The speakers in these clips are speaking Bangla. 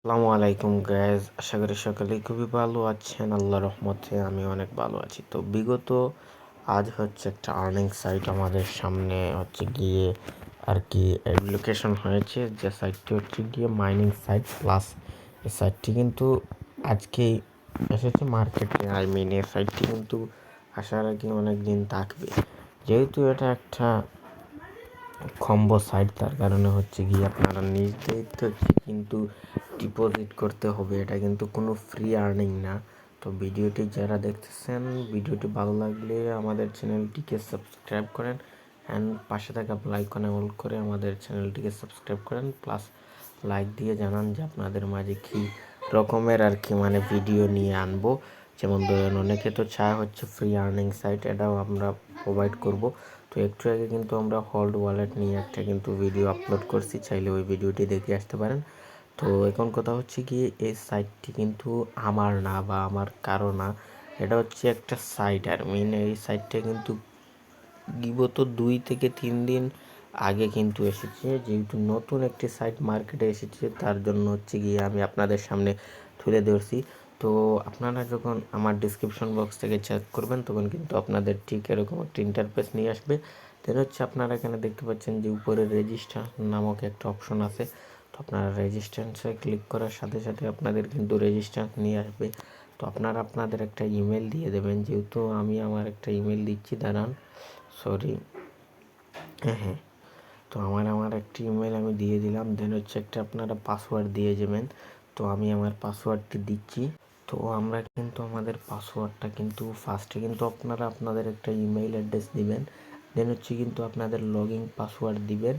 আসসালামু আলাইকুম গ্যাস আশা করি সকলেই খুবই ভালো আছেন। আল্লাহ রহমতে আমি অনেক ভালো আছি। তো বিগত, আজ হচ্ছে একটা আর্নিং সাইট আমাদের সামনে হচ্ছে গিয়ে আর কি লোকেশন হয়েছে। যে সাইটটি হচ্ছে গিয়ে মাইনিং সাইট প্লাস এই সাইটটি কিন্তু আজকেই এসেছে মার্কেটে আই মিন এই সাইটটি কিন্তু আসার আগে অনেক দিন থাকবে। যেহেতু এটা একটা কম্বো সাইট তার কারণে হচ্ছে গিয়ে আপনারা নিজ দায়িত্ব কিন্তু ডিপোজিট করতে হবে, এটা কিন্তু কোনো ফ্রি আর্নিং না। তো ভিডিওটি যারা দেখতেছেন, ভিডিওটি ভালো লাগলে আমাদের চ্যানেলটিকে সাবস্ক্রাইব করেন অ্যান্ড পাশে থাকা লাইকন অল করে আমাদের চ্যানেলটিকে সাবস্ক্রাইব করেন প্লাস লাইক দিয়ে জানান যে আপনাদের মাঝে কী রকমের আর কি মানে ভিডিও নিয়ে আনব। যেমন ধরেন অনেকে তো চায় হচ্ছে ফ্রি আর্নিং সাইট এটাও আমরা প্রোভাইড করব। তো একটু আগে কিন্তু আমরা হল্ড ওয়ালেট নিয়ে একটা কিন্তু ভিডিও আপলোড করছি, চাইলে ওই ভিডিওটি দেখে আসতে পারেন। তো এখন কথা হচ্ছে কি এই সাইটটি কিন্তু আমার না বা আমার কারও না। এটা হচ্ছে একটা সাইট আর মেন এই সাইটটা কিন্তু বিগত দুই থেকে তিন দিন আগে কিন্তু এসেছে। যেহেতু নতুন একটি সাইট মার্কেটে এসেছে, তার জন্য হচ্ছে গিয়ে আমি আপনাদের সামনে তুলে ধরছি। তো আপনারা যখন আমার ডিসক্রিপশন বক্স থেকে চেক করবেন, তখন কিন্তু আপনাদের ঠিক এরকম একটা ইন্টারফেস নিয়ে আসবে। দেন হচ্ছে আপনারা এখানে দেখতে পাচ্ছেন যে উপরে রেজিস্টার নামক একটা অপশন আছে। আপনারা রেজিস্ট্যান্সে ক্লিক করার সাথে সাথে আপনাদের কিন্তু রেজিস্ট্যান্স নিয়ে আসবে। তো আপনারা আপনাদের একটা ইমেল দিয়ে দেবেন, যেহেতু আমি আমার একটা ইমেল দিচ্ছি, দাঁড়ান সরি হ্যাঁ হ্যাঁ। তো আমার আমার একটি ইমেল আমি দিয়ে দিলাম দেন হচ্ছে একটা আপনারা পাসওয়ার্ড দিয়ে যাবেন। তো আমি আমার পাসওয়ার্ডটি দিচ্ছি। তো আমরা কিন্তু আমাদের পাসওয়ার্ডটা কিন্তু ফার্স্টে কিন্তু আপনারা আপনাদের একটা ইমেইল অ্যাড্রেস দিবেন দেন হচ্ছে কিন্তু আপনাদের লগ ইন পাসওয়ার্ড দিবেন।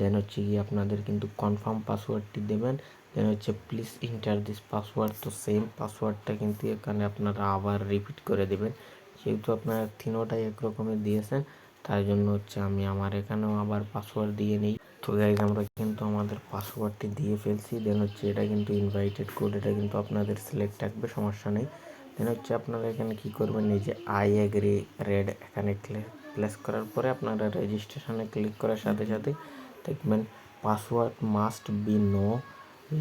দেন হচ্ছে গিয়ে আপনাদের কিন্তু কনফার্ম পাসওয়ার্ডটি দেবেন। দেন হচ্ছে প্লিজ ইন্টার দিস পাসওয়ার্ড তো সেম পাসওয়ার্ডটা কিন্তু এখানে আপনারা আবার রিপিট করে দেবেন। যেহেতু আপনারা তিনোটাই একরকমের দিয়েছেন তাই জন্য হচ্ছে আমি আমার এখানেও আবার পাসওয়ার্ড দিয়ে নিই। তো গাইজ আমরা কিন্তু আমাদের পাসওয়ার্ডটি দিয়ে ফেলছি। দেন হচ্ছে এটা কিন্তু ইনভাইটেড কোড এটা কিন্তু আপনাদের সিলেক্ট থাকবে, সমস্যা নেই। দেন হচ্ছে আপনারা এখানে কি করবেন, এই যে আই এগ্রি রেড এখানে প্লেস করার পরে আপনারা রেজিস্ট্রেশনে ক্লিক করার সাথে সাথে দেখবেন password must be no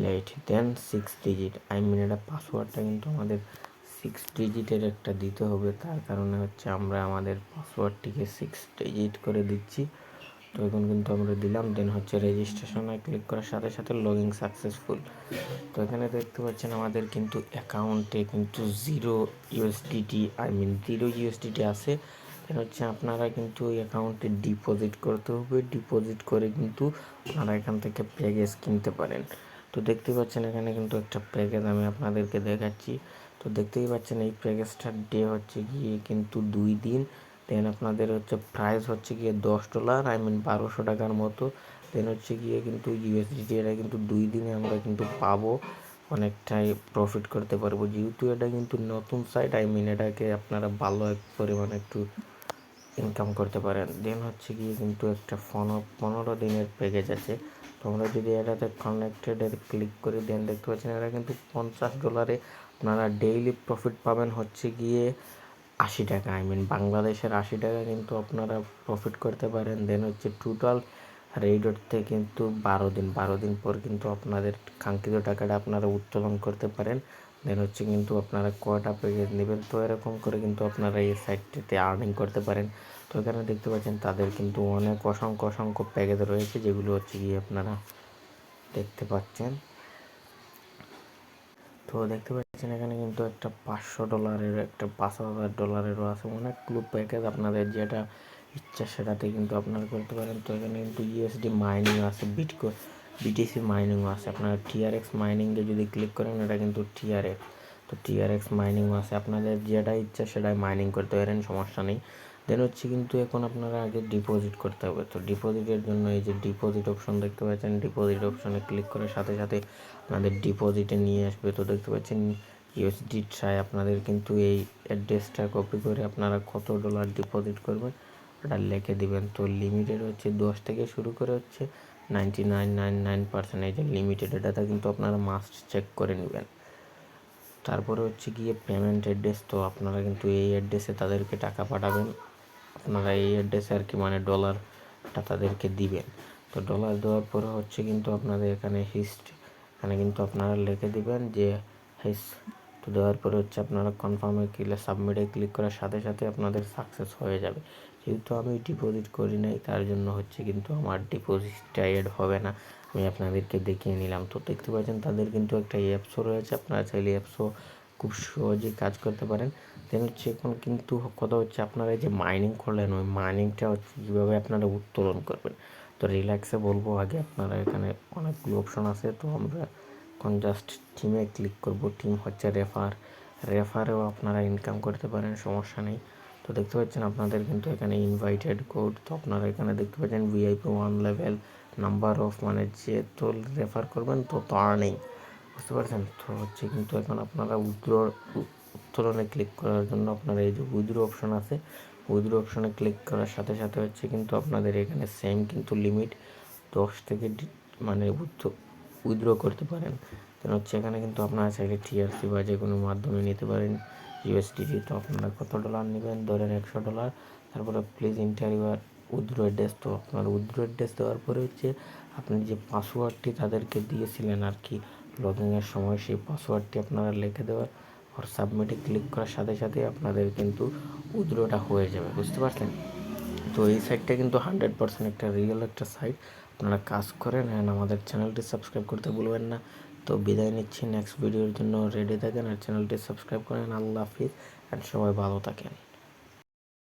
late then six digit I mean এটা পাসওয়ার্ডটা কিন্তু আমাদের সিক্স ডিজিটের একটা দিতে হবে। তার কারণে হচ্ছে আমরা আমাদের পাসওয়ার্ডটিকে সিক্স ডিজিট করে দিচ্ছি। তো এখন কিন্তু আমরা দিলাম দেন হচ্ছে রেজিস্ট্রেশনে ক্লিক করার সাথে সাথে লগ ইন সাকসেসফুল তো এখানে দেখতে পাচ্ছেন আমাদের কিন্তু অ্যাকাউন্টে কিন্তু zero USDT I mean zero USDT আছে। দেন হচ্ছে আপনারা কিন্তু অ্যাকাউন্টে ডিপোজিট করতে হবে। ডিপোজিট করে কিন্তু আপনারা এখান থেকে প্যাকেজ কিনতে পারেন। তো দেখতেই পাচ্ছেন এখানে কিন্তু একটা প্যাকেজ আমি আপনাদেরকে দেখাচ্ছি। তো দেখতেই পাচ্ছেন এই প্যাকেজটার ডে হচ্ছে গিয়ে কিন্তু দুই দিন। দেন আপনাদের হচ্ছে প্রাইস হচ্ছে গিয়ে দশ ডলার আই মিন বারোশো টাকার মতো। দেন হচ্ছে গিয়ে কিন্তু ইউএসডিটি এটা কিন্তু দুই দিনে আমরা কিন্তু পাবো। অনেকটাই প্রফিট করতে পারব। যেহেতু এটা কিন্তু নতুন সাইট আই মিন এটাকে আপনারা ভালো এক পরিমাণে একটু ইনকাম করতে পারেন। দেন হচ্ছে গিয়ে কিন্তু একটা পনেরো পনেরো দিনের প্যাকেজ আছে। তোমরা যদি এটাতে কানেক্টেডের ক্লিক করে দেন দেখতে পাচ্ছেন এটা কিন্তু পঞ্চাশ ডলারে আপনারা ডেইলি প্রফিট পাবেন হচ্ছে গিয়ে আশি টাকা। আই মিন বাংলাদেশের আশি টাকা কিন্তু আপনারা প্রফিট করতে পারেন। দেন হচ্ছে টোটাল রেড উঠতে কিন্তু বারো দিন। বারো দিন পর কিন্তু আপনাদের কাঙ্ক্ষিত টাকাটা আপনারা উত্তোলন করতে পারেন। দেন হচ্ছে কিন্তু আপনারা কয়টা প্যাকেজ নেবেন? তো এরকম করে কিন্তু আপনারা এই সাইটটিতে আর্নিং করতে পারেন। তো এখানে দেখতে পাচ্ছেন তাদের কিন্তু অনেক অসংখ্য অসংখ্য প্যাকেজ রয়েছে, যেগুলো হচ্ছে গিয়ে আপনারা দেখতে পাচ্ছেন। তো দেখতে পাচ্ছেন এখানে কিন্তু একটা পাঁচশো ডলারের একটা পাঁচ হাজার ডলারেরও আছে। অনেকগুলো প্যাকেজ আপনাদের যেটা ইচ্ছা সেটাতে কিন্তু আপনারা করতে পারেন। তো এখানে কিন্তু ইউএসডি মাইনিং আছে বিটকো বিটিসি মাইনিংও আছে আপনারা টিআরএক্স মাইনিংয়ে যদি ক্লিক করেন, এটা কিন্তু টিআরএক্স তো টিআরএক্স মাইনিংও আছে আপনাদের যেটা ইচ্ছা সেটাই মাইনিং করতে পারেন, সমস্যা নেই। দেন হচ্ছে কিন্তু এখন আপনারা আগে ডিপোজিট করতে হবে। তো ডিপোজিটের জন্য এই যে ডিপোজিট অপশন দেখতে পাচ্ছেন ডিপোজিট অপশনে ক্লিক করার সাথে সাথে আপনাদের ডিপোজিটে নিয়ে আসবে। তো দেখতে পাচ্ছেন ইউএসডি ট্রাই আপনাদের কিন্তু এই অ্যাড্রেসটা কপি করে আপনারা কত ডলার ডিপোজিট করবেন, ওটা লিখে দিবেন। তো লিমিটেড হচ্ছে দশ থেকে শুরু করে হচ্ছে ninety nine nine nine percent এই যে লিমিটেড এটাটা কিন্তু আপনারা মাস্ট চেক করে নেবেন। তারপরে হচ্ছে গিয়ে পেমেন্ট অ্যাড্রেস তো আপনারা কিন্তু এই অ্যাড্রেসে তাদেরকে টাকা পাঠাবেন। আপনারা এই অ্যাড্রেসে আর কি মানে ডলারটা তাদেরকে দিবেন। তো ডলার দেওয়ার পরে হচ্ছে কিন্তু আপনাদের এখানে হিস্ট্রি এখানে কিন্তু আপনারা লিখে দিবেন যে হেস তো দেওয়ার পরে হচ্ছে আপনারা কনফার্মে ক্লিক সাবমিটে ক্লিক করার সাথে সাথে আপনাদের সাকসেস হয়ে যাবে। যেহেতু আমি ডিপোজিট করি নাই, তার জন্য হচ্ছে কিন্তু আমার ডিপোজিটটা এড হবে না। আমি আপনাদেরকে দেখিয়ে নিলাম। তো দেখতে পাচ্ছেন, তাদের কিন্তু একটা অ্যাপসও রয়েছে। আপনারা চাইলে অ্যাপসও খুব সহজেই কাজ করতে পারেন। দেন হচ্ছে এখন কিন্তু কথা হচ্ছে আপনারা যে মাইনিং করলেন, ওই মাইনিংটা হচ্ছে কীভাবে আপনারা উত্তোলন করবেন? তো রিল্যাক্সে বলব, আগে আপনারা এখানে অনেকগুলো অপশন আছে। তো আমরা এখন জাস্ট টিমে ক্লিক করব। টিম হচ্ছে রেফার রেফারেও আপনারা ইনকাম করতে পারেন, সমস্যা নেই। তো দেখতে পাচ্ছেন আপনাদের কিন্তু এখানে ইনভাইটেড কোড তো আপনারা এখানে দেখতে পাচ্ছেন VIP one level number of মানে যে তো রেফার করবেন তো তার নেই। বুঝতে পারছেন? তো হচ্ছে কিন্তু এখন আপনারা উইথড্র উত্তোলনে ক্লিক করার জন্য আপনারা এই যে উইথড্র অপশন আছে উইথড্র অপশনে ক্লিক করার সাথে সাথে হচ্ছে কিন্তু আপনাদের এখানে সেম কিন্তু লিমিট দশ থেকে মানে উইথড্র করতে পারেন। কারণ হচ্ছে এখানে কিন্তু আপনারা চাইলে টিআরসি বা যে কোনো মাধ্যমে নিতে পারেন। ইউএসডিটি তো আপনারা কত ডলার নেবেন? ধরেন একশো ডলার তারপরে please enter your withdraw address তো আপনার উইথড্র অ্যাড্রেস দেওয়ার পরে হচ্ছে আপনি যে পাসওয়ার্ডটি তাদেরকে দিয়েছিলেন আর কি লগইনের সময় সেই পাসওয়ার্ডটি আপনারা লিখে দেওয়ার আর সাবমিটে ক্লিক করার সাথে সাথে আপনাদের কিন্তু উদ্রটা হয়ে যাবে, বুঝতে পারছেন? তো এই সাইটটা কিন্তু হান্ড্রেড পার্সেন্ট একটা রিয়েল একটা সাইট আপনারা কাজ করেন অ্যান্ড আমাদের চ্যানেলটি সাবস্ক্রাইব করতে ভুলবেন না। তো বিদায় নিচ্ছি নেক্সট ভিডিওর জন্য রেডি থাকেন আর চ্যানেলটি সাবস্ক্রাইব করেন। আল্লাহ হাফিজ অ্যান্ড সবাই ভালো থাকেন।